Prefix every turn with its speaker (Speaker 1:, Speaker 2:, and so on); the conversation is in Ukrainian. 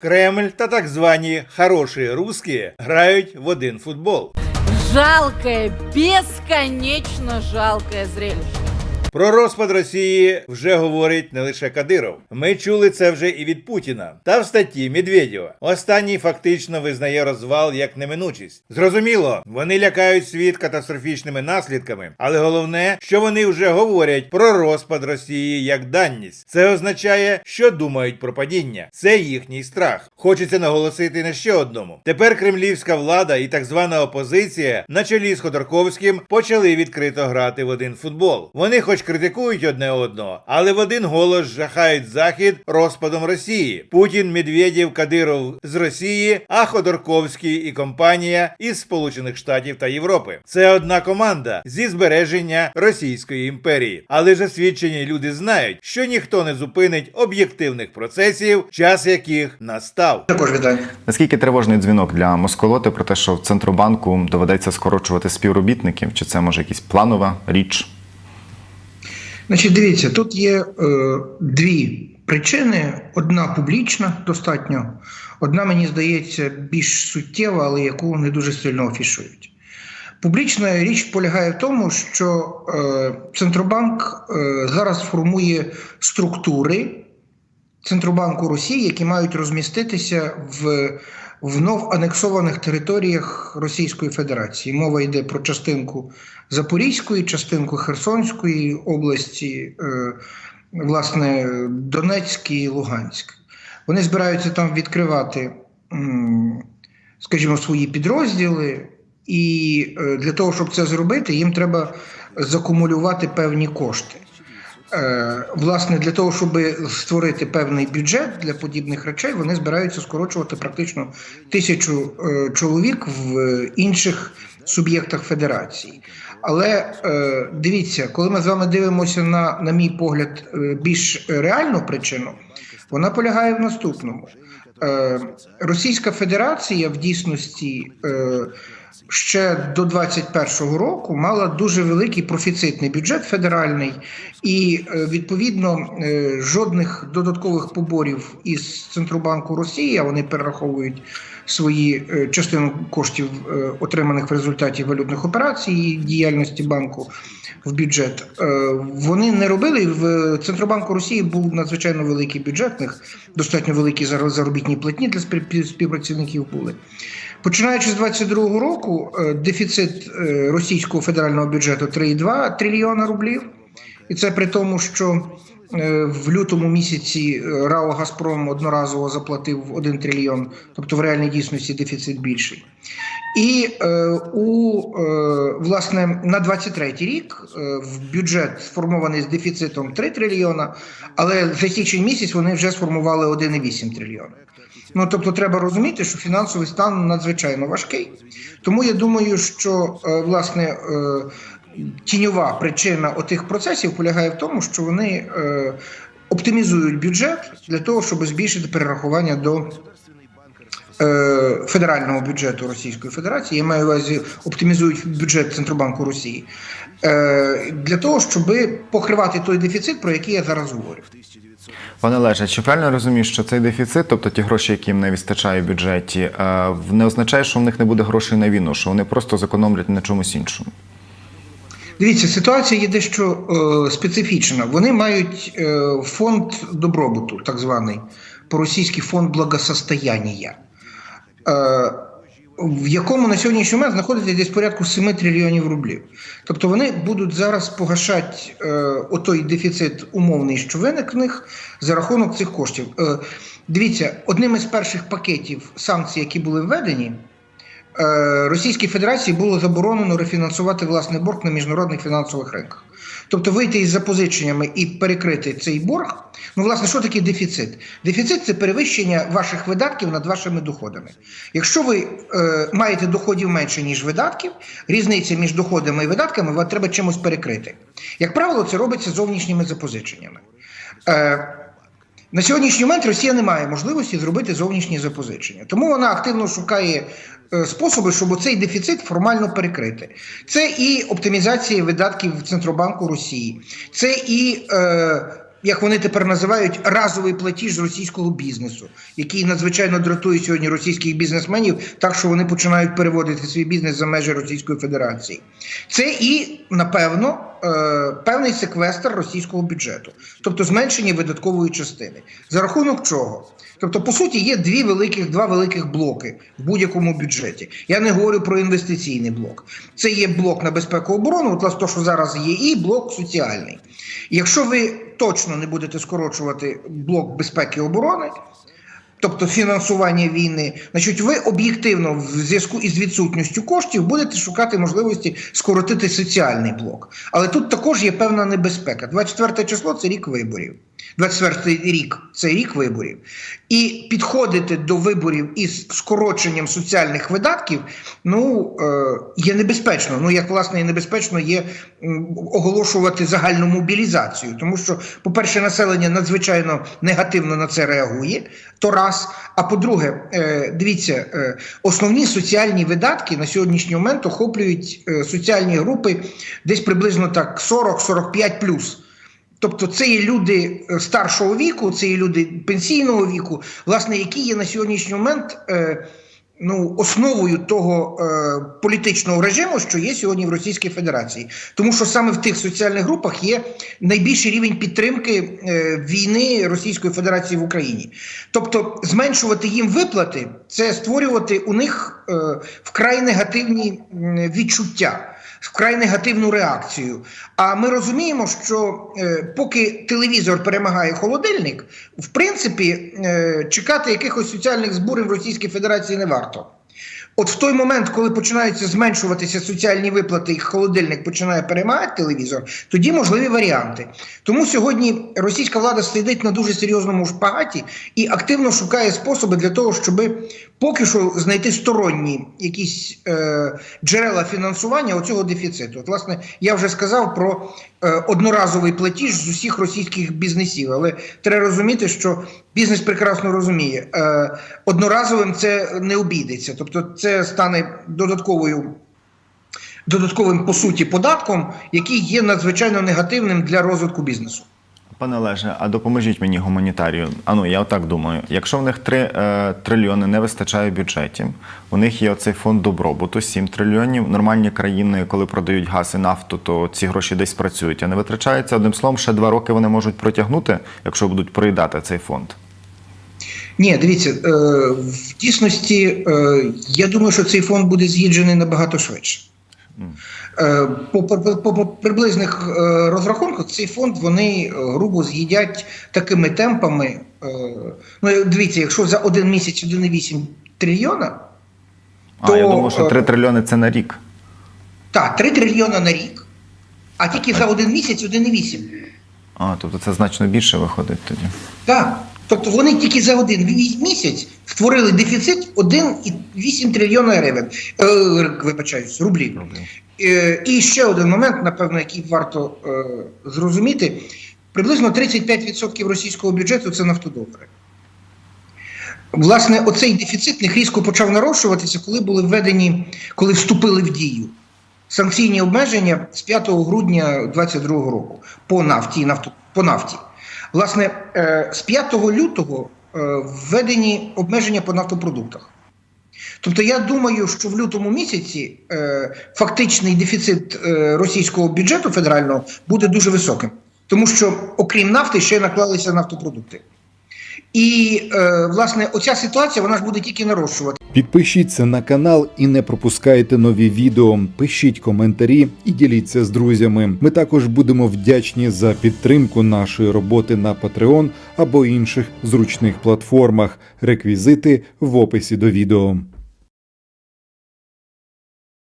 Speaker 1: Кремль та так звані хороші русські грають в один футбол.
Speaker 2: Жалкое, бесконечно жалкое зрелище.
Speaker 1: Про розпад Росії вже говорить не лише Кадиров. Ми чули це вже і від Путіна. Та в статті Медведєва. Останній фактично визнає розвал як неминучість. Зрозуміло, вони лякають світ катастрофічними наслідками, але головне, що вони вже говорять про розпад Росії як данність. Це означає, що думають про падіння. Це їхній страх. Хочеться наголосити на ще одному. Тепер кремлівська влада і так звана опозиція на чолі з Ходорковським почали відкрито грати в один футбол. Вони хоч критикують одне одного, але в один голос жахають захід розпадом Росії. Путін, Медведєв, Кадиров з Росії, а Ходорковський і компанія із Сполучених Штатів та Європи. Це одна команда зі збереження Російської імперії. Але ж освічені люди знають, що ніхто не зупинить об'єктивних процесів, час яких настав.
Speaker 3: Також вітання.
Speaker 4: Наскільки тривожний дзвінок для Москолоти про те, що в Центробанку доведеться скорочувати співробітників? Чи це може якась планова річ?
Speaker 3: Значить, дивіться, тут є е, дві причини: одна публічна, достатньо, одна, мені здається, більш суттєва, але яку не дуже сильно афішують. Публічна річ полягає в тому, що е, Центробанк е, зараз формує структури Центробанку Росії, які мають розміститися в вновь анексованих територіях Російської Федерації. Мова йде про частинку Запорізької, частинку Херсонської області, е, власне, Донецький і Луганськ. Вони збираються там відкривати, скажімо, свої підрозділи. І е, для того, щоб це зробити, їм треба закумулювати певні кошти. Е, Власне, для того, щоб створити певний бюджет для подібних речей, вони збираються скорочувати практично тисячу е, чоловік в інших суб'єктах федерації. Але е, дивіться, коли ми з вами дивимося на, на мій погляд, більш реальну причину, вона полягає в наступному. Е, Російська Федерація в дійсності. Е, ще до 21-го року мала дуже великий профіцитний бюджет федеральний, і е, відповідно жодних додаткових поборів із Центробанку Росії, а вони перераховують свої е, частину коштів, е, отриманих в результаті валютних операцій і діяльності банку в бюджет. Е, Вони не робили. В Центробанку Росії був надзвичайно великий бюджет, в них достатньо великі зар- заробітні платні для спів- співпрацівників були. Починаючи з 22-го року, дефіцит російського федерального бюджету 3,2 трильйона рублів. І це при тому, що в лютому місяці е, РАО Газпром одноразово заплатив 1 трильйон, тобто в реальній дійсності дефіцит більший. І е, у е, власне на 23-й рік е, в бюджет сформований з дефіцитом 3 трильйона, але за січень місяць вони вже сформували 1,8 трильйона. Ну тобто, треба розуміти, що фінансовий стан надзвичайно важкий. Тому я думаю, що е, власне е, тіньова причина отих процесів полягає в тому, що вони е, оптимізують бюджет для того, щоб збільшити перерахування до е, федерального бюджету Російської Федерації. Я маю увазі оптимізують бюджет Центробанку Росії е, для того, щоб покривати той дефіцит, про який я зараз говорю.
Speaker 4: Пане Олеже, чи правильно я розумію, що цей дефіцит, тобто ті гроші, які їм не вистачає в бюджеті, е, не означає, що в них не буде грошей на війну, що вони просто зекономлять на чомусь іншому?
Speaker 3: Дивіться, ситуація є дещо е, специфічна. Вони мають е, фонд добробуту, так званий по-російськи фонд благосостояння, е, в якому на сьогоднішній момент знаходиться десь порядку 7 трильйонів рублів. Тобто вони будуть зараз погашати е, отой дефіцит умовний, що виник в них за рахунок цих коштів. Е, дивіться, одним із перших пакетів санкцій, які були введені. Е, Російській Федерації було заборонено рефінансувати власний борг на міжнародних фінансових ринках. Тобто вийти із запозиченнями і перекрити цей борг. Ну, власне, що таке дефіцит? Дефіцит це перевищення ваших видатків над вашими доходами. Якщо ви е, маєте доходів менше, ніж видатків, різниця між доходами і видатками вам треба чимось перекрити. Як правило, це робиться зовнішніми запозиченнями. Е, на сьогоднішній момент Росія не має можливості зробити зовнішні запозичення, тому вона активно шукає е, способи, щоб цей дефіцит формально перекрити. Це і оптимізація видатків Центробанку Росії, це і е, як вони тепер називають, разовий платіж з російського бізнесу, який надзвичайно дратує сьогодні російських бізнесменів, так що вони починають переводити свій бізнес за межі Російської Федерації. Це і, напевно, е, певний секвестр російського бюджету, тобто зменшення видаткової частини. За рахунок чого? Тобто, по суті, є дві великих, два великих блоки в будь-якому бюджеті. Я не говорю про інвестиційний блок. Це є блок на безпеку оборону, от власне, то, що зараз є, і блок соціальний. Якщо ви точно не будете скорочувати блок безпеки оборони, тобто фінансування війни, значить, ви об'єктивно в зв'язку із відсутністю коштів будете шукати можливості скоротити соціальний блок. Але тут також є певна небезпека. 24 число це рік виборів. 24 рік це рік виборів. І підходити до виборів із скороченням соціальних видатків ну, е, є небезпечно. Ну, як власне і небезпечно є оголошувати загальну мобілізацію. Тому що, по-перше, населення надзвичайно негативно на це реагує. То раз. А по-друге, е, дивіться, е, основні соціальні видатки на сьогоднішній момент охоплюють соціальні групи десь приблизно так 40-45 плюс. Тобто це є люди е, старшого віку, це є люди пенсійного віку, власне, які є на сьогоднішній момент е, ну, основою того е, політичного режиму, що є сьогодні в Російській Федерації. Тому що саме в тих соціальних групах є найбільший рівень підтримки е, війни Російської Федерації в Україні. Тобто зменшувати їм виплати це створювати у них е, вкрай негативні відчуття вкрай негативну реакцію. А ми розуміємо, що е, поки телевізор перемагає холодильник, в принципі, е, чекати якихось соціальних зборів в Російській Федерації не варто. От в той момент, коли починаються зменшуватися соціальні виплати, і холодильник починає переймати телевізор, тоді можливі варіанти. Тому сьогодні російська влада сидить на дуже серйозному шпагаті і активно шукає способи для того, щоб поки що знайти сторонні якісь е, джерела фінансування оцього дефіциту. От, власне, я вже сказав про одноразовий платіж з усіх російських бізнесів, але треба розуміти, що бізнес прекрасно розуміє, е, одноразовим це не обійдеться. Тобто, це стане додатковою. Додатковим по суті податком, який є надзвичайно негативним для розвитку бізнесу.
Speaker 4: Пане Олеже, а допоможіть мені гуманітарію. А ну я отак думаю. Якщо в них 3 е, трильйони не вистачає в бюджеті, у них є оцей фонд добробуту, 7 трильйонів. Нормальні країни, коли продають газ і нафту, то ці гроші десь працюють, а не витрачаються. Одним словом, ще два роки вони можуть протягнути, якщо будуть проїдати цей фонд.
Speaker 3: Ні, дивіться, е, в дійсності е, я думаю, що цей фонд буде з'їджений набагато швидше. Е, По, по, по, по приблизних е, розрахунках цей фонд вони е, грубо з'їдять такими темпами. е, Ну, дивіться, якщо за один місяць 1,8 трильйона,
Speaker 4: А
Speaker 3: То,
Speaker 4: я думаю, що
Speaker 3: е,
Speaker 4: 3 трильйони це на рік.
Speaker 3: так, 3 трильйона на рік, а тільки за один місяць 1,8.
Speaker 4: А, тобто це значно більше виходить тоді.
Speaker 3: Так. Тобто вони тільки за один місяць створили дефіцит 1,8 трильйона гривень. Е, вибачаюсь, рублів. Е, і ще один момент, напевно, який варто е, зрозуміти: приблизно 35% російського бюджету це нафтодолари. Власне, оцей дефіцит них різко почав нарощуватися, коли були введені, коли вступили в дію санкційні обмеження з 5 грудня 2022 року по нафті і нафто, по нафті. Власне, е, з 5 лютого е, введені обмеження по нафтопродуктах. Тобто, я думаю, що в лютому місяці е, фактичний дефіцит російського бюджету федерального буде дуже високим, тому що, окрім нафти, ще наклалися нафтопродукти. І, е, власне, оця ситуація вона ж буде тільки нарощувати.
Speaker 5: Підпишіться на канал і не пропускайте нові відео. Пишіть коментарі і діліться з друзями. Ми також будемо вдячні за підтримку нашої роботи на Patreon або інших зручних платформах. Реквізити в описі до відео.